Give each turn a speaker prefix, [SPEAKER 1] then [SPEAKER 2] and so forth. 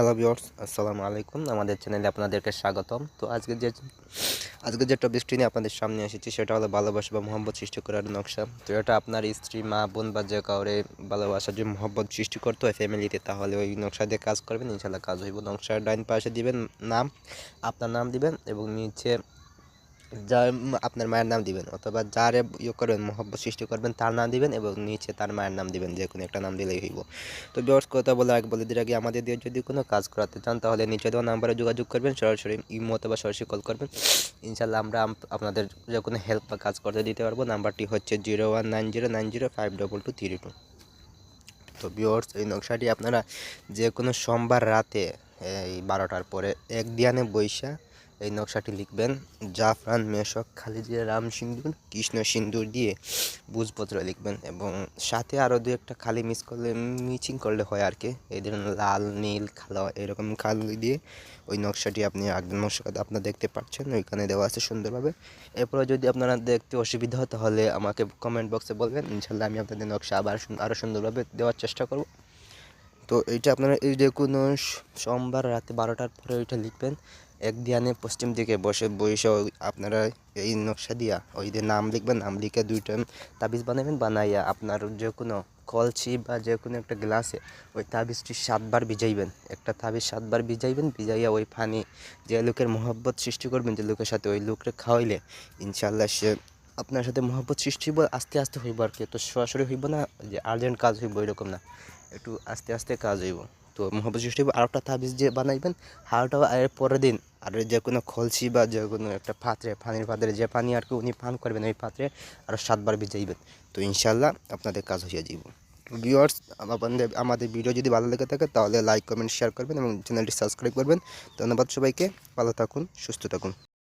[SPEAKER 1] Hello viewers আসসালামু আলাইকুম। আমাদের চ্যানেলে আপনাদেরকে স্বাগতম। তো আজকে যে আজকে যে টপিকটি নিয়ে আপনাদের সামনে এসেছি, সেটা হলো ভালোবাসা বা মহব্বত সৃষ্টি করার নকশা। তো এটা আপনার স্ত্রী, মা, বোন বা যে কাউরে ভালোবাসা যে মহব্বত সৃষ্টি করতে হয় ফ্যামিলিতে তাহলে ওই নকশা দিয়ে কাজ করবেন। ইনশাল্লাহ কাজ হইব। নকশার ডাইন পাশে দিবেন নাম, আপনার নাম দিবেন এবং নিচে যার আপনার মায়ের নাম দিবেন অথবা যার ইয়ে করবেন, মহব্বত সৃষ্টি করবেন, তার নাম দিবেন এবং নিচে তার মায়ের নাম দিবেন, যে কোনো একটা নাম দিলেই হইব। তো বিয়ার্স কথা বলে আগে বলে দিয়ে আমাদের দিয়ে যদি কোনো কাজ করাতে চান, তাহলে নিচে দেওয়া নাম্বারে যোগাযোগ করবেন, সরাসরি ইমো অথবা সরাসরি কল করবেন। ইনশাল্লাহ আমরা আপনাদের যে কোনো হেল্প বা কাজ করতে দিতে পারব। নাম্বারটি হচ্ছে zero one nine zero nine zero five double two three two তো বিয়ার্স এই নকশাটি আপনারা যে কোনো সোমবার রাতে, এই বারোটার পরে এক দিয়ানে বৈশা এই নকশাটি লিখবেন জাফরান, মেশক খালিদিয়া রাম সিন্দুর, কৃষ্ণ সিন্দুর দিয়ে বুঝপত্র লিখবেন এবং সাথে আরও দু একটা খালি মিস করলে, মিচিং করলে হয় আর কি। এই ধরুন লাল, নীল, কালো এরকম খালি দিয়ে ওই নকশাটি আপনি আঁকবেন নকশা আপনার দেখতে পাচ্ছেন, ওইখানে দেওয়া আছে সুন্দরভাবে। এরপরে যদি আপনারা দেখতে অসুবিধা হয় তাহলে আমাকে কমেন্ট বক্সে বলবেন ইনশাল্লাহ আমি আপনাদের নকশা আবার আরও সুন্দরভাবে দেওয়ার চেষ্টা করব। তো এইটা আপনারা এই যে কোনো সোমবার রাতে বারোটার পরে ওইটা লিখবেন। এক দিয়ানে পশ্চিম দিকে বসে বসে আপনারা এই নকশা দিয়া ওই যে নাম লিখবেন, নাম লিখে দুইটা তাবিজ বানাবেন বানাইয়া আপনার যে কোনো কলসি বা যে কোনো একটা গ্লাসে ওই তাবিজটি সাতবার ভিজাইবেন। একটা তাবিজ সাতবার ভিজাইবেন, ভিজাইয়া ওই পানি যে লোকের মহব্বত সৃষ্টি করবেন, যে লোকের সাথে ওই লোককে খাওয়াইলে ইনশাল্লাহ সে আপনার সাথে মহব্বত সৃষ্টি হইব, আস্তে আস্তে হইব আর কি। তো সরাসরি হইব না, যে আর্জেন্ট কাজ হইব এরকম না। একটু আস্তে আস্তে কাজ হইব। তো সৃষ্টি হইব, আরেকটা তাবিজ যে বানাইবেন হাওটাও এর পরের দিন, আর যে কোনো খলসি বা যে কোনো একটা পাত্রে, পানির পাত্রে যে পানি আর কি উনি পান করবেন, ওই পাত্রে আরও সাতবার ভিজাইবেন। তো ইনশাল্লাহ আপনাদের কাজ হইয়া যাইব। ভিউয়ার্স আপনাদের আমাদের ভিডিও যদি ভালো লেগে থাকে, তাহলে লাইক কমেন্ট শেয়ার করবেন এবং চ্যানেলটি সাবস্ক্রাইব করবেন। ধন্যবাদ সবাইকে, ভালো থাকুন, সুস্থ থাকুন।